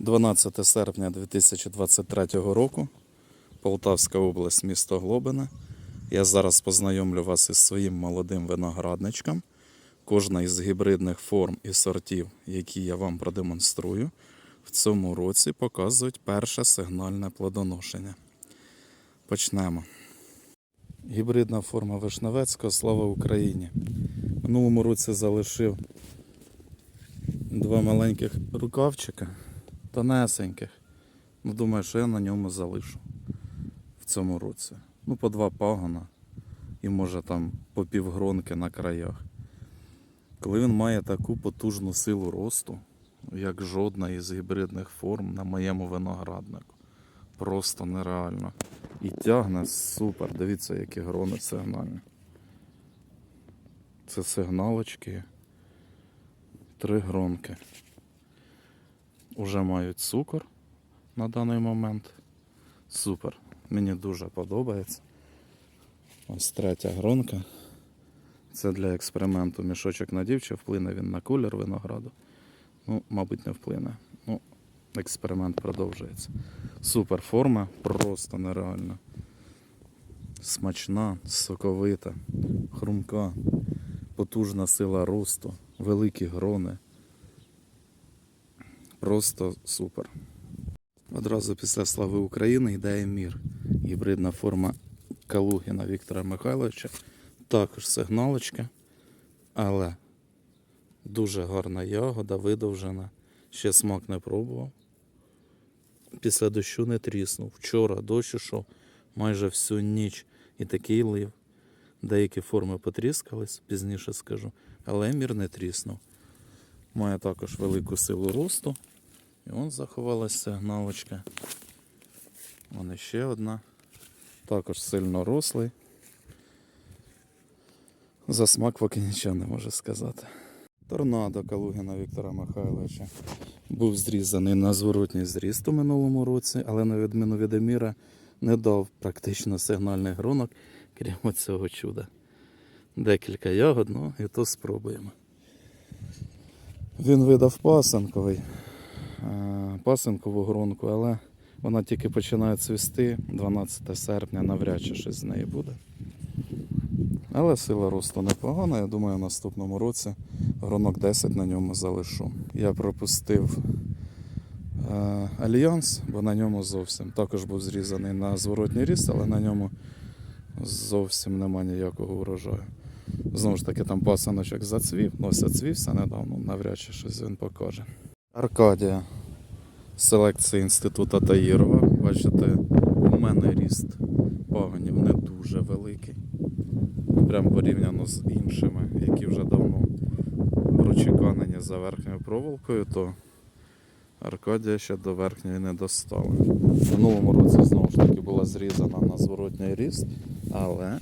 12 серпня 2023 року, Полтавська область, місто Глобине. Я зараз познайомлю вас із своїм молодим виноградничком. Кожна із гібридних форм і сортів, які я вам продемонструю, в цьому році показують перше сигнальне плодоношення. Почнемо. Гібридна форма Вишневецького, слава Україні. Минулому році залишив два маленьких рукавчика, тонесеньких. Ну, думаю, що я на ньому залишу в цьому році. Ну, по два пагона і може там по півгронки на краях. Коли він має таку потужну силу росту, як жодна із гібридних форм на моєму винограднику. Просто нереально. І тягне супер. Дивіться, які грони сигнальні. Це сигналочки. Три гронки. Уже мають цукор на даний момент. Супер. Мені дуже подобається. Ось третя гронка. Це для експерименту мішочок надів, чи вплине він на колір винограду. Ну, мабуть, не вплине. Ну, експеримент продовжується. Супер форма, просто нереальна. Смачна, соковита, хрумка, потужна сила росту, великі грони. Просто супер. Одразу після слави України йде Емір. Гібридна форма Калугіна Віктора Михайловича. Також сигналочка, але дуже гарна ягода, видовжена. Ще смак не пробував. Після дощу не тріснув. Вчора дощ ішов майже всю ніч і такий лив. Деякі форми потріскались, пізніше скажу, але емір не тріснув. Має також велику силу росту. І он заховалась сигналочка. Вон ще одна. Також сильно рослий. За смак поки нічого не можу сказати. Торнадо Калугіна Віктора Михайловича був зрізаний на зворотній зріст у минулому році, але на відміну від Еміра не дав практично сигнальних гронок, крім цього чуда. Декілька ягод, ну і то спробуємо. Він видав пасенковий, е, пасенкову гронку, але вона тільки починає цвісти 12 серпня, навряд чи щось з неї буде. Але сила росту непогана. Я думаю, в наступному році гронок 10 на ньому залишу. Я пропустив е, альянс, бо на ньому зовсім також був зрізаний на зворотній ріст, але на ньому зовсім нема ніякого урожаю. Знову ж таки, там пасаночок зацвів, ну ось недавно, навряд чи щось він покаже. Аркадія. Селекція інституту Таїрова. Бачите, у мене ріст пагонів не дуже великий. Прям порівняно з іншими, які вже давно прочеканені за верхньою проволокою, то Аркадія ще до верхньої не достала. В минулому році знову ж таки була зрізана на зворотній ріст, але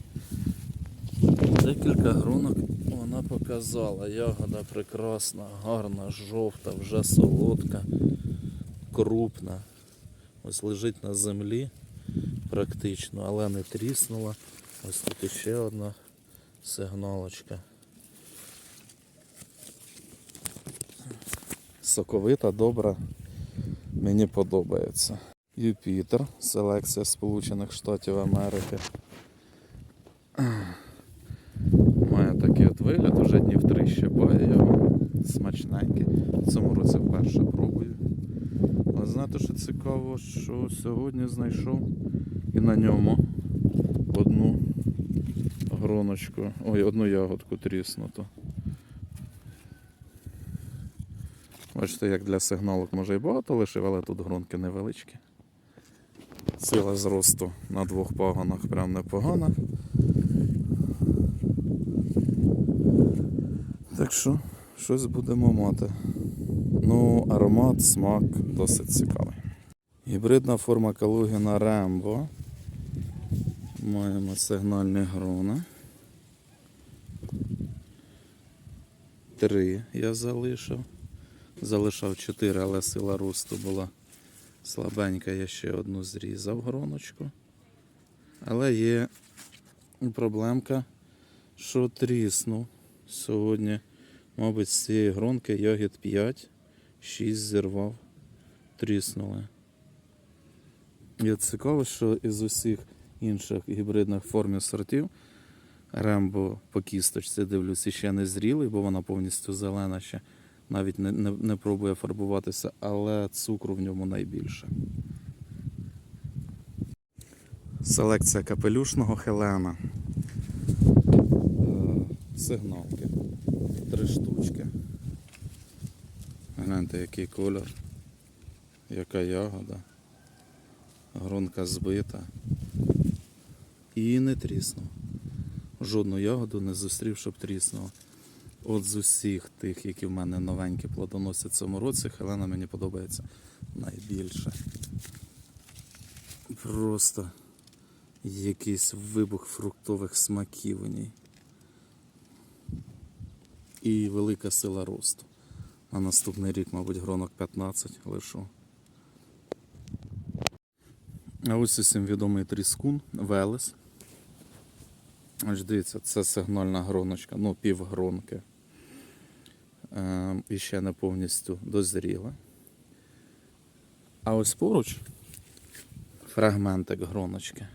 декілька гронок вона показала. Ягода прекрасна, гарна, жовта, вже солодка, крупна. Ось лежить на землі практично, але не тріснула. Ось тут іще одна сигналочка. Соковита, добра, мені подобається. Юпітер, селекція Сполучених Штатів Америки. Вигляд, уже днів три щипає його. Смачненький. В цьому році вперше пробую. Але знаєте, що цікаво, що сьогодні знайшов і на ньому одну гроночку, ой, одну ягодку тріснуту. Бачите, як для сигналок може і багато лишив, але тут гронки невеличкі. Сила зросту на двох пагонах прям непогана. Так що, щось будемо мати. Ну, аромат, смак досить цікавий. Гібридна форма Калугіна Рембо. Маємо сигнальні грони. Три я залишив. Залишав чотири, але сила росту була слабенька. Я ще одну зрізав гроночку. Але є проблемка, що тріснув. Сьогодні, мабуть, з цієї гронки ягід 5, 6 зірвав. тріснули. І цікаво, що із усіх інших гібридних формів сортів Рембо по кісточці дивлюся, ще не зрілий, бо вона повністю зелена ще навіть не, не, не пробує фарбуватися, але цукру в ньому найбільше. Селекція капелюшного Хелена. Е, Сигналки. Три штучки. Гляньте, який кольор, яка ягода. Гронка збита. І не тріснув. Жодну ягоду не зустрів, щоб тріснула. От з усіх тих, які в мене новенькі плодоносять в цьому році, Хелена мені подобається найбільше. Просто якийсь вибух фруктових смаків у ній. І велика сила росту. На наступний рік, мабуть, гронок 15 лишу. А ось усім відомий тріскун Велес. Ось дивіться, це сигнальна гроночка, ну півгронки. Е, і ще не повністю дозріла. А ось поруч фрагментик гроночки.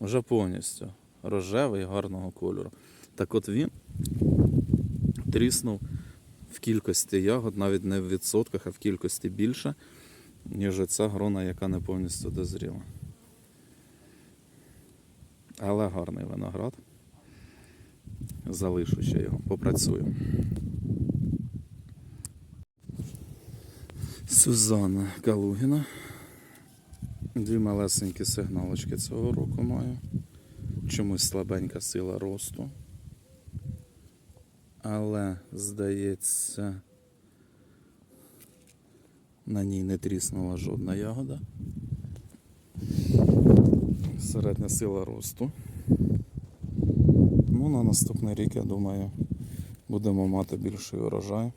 Вже повністю рожевий, гарного кольору. Так от він тріснув в кількості ягод, навіть не в відсотках, а в кількості більше, ніж ця грона, яка не повністю дозріла. Але гарний виноград. Залишу ще його, попрацюю. Сюзанна Калугіна. Дві малесенькі сигналочки цього року маю. Чомусь слабенька сила росту. Але, здається, на ній не тріснула жодна ягода. Середня сила росту. Ну, на наступний рік, я думаю, будемо мати більший урожай.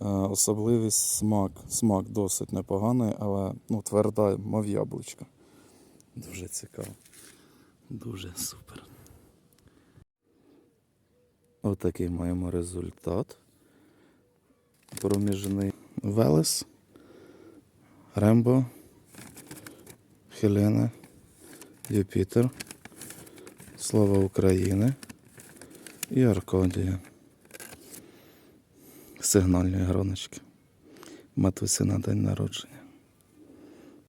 Е, Особливість смак. Смак досить непоганий, але ну, тверда, мов яблучко. Дуже цікаво. Дуже супер. Отакий маємо результат. Проміжний Велес, Рембо, Хелена, Юпітер, Слава України і Аркадія. Сигнальні гроночки. Матусі на день народження.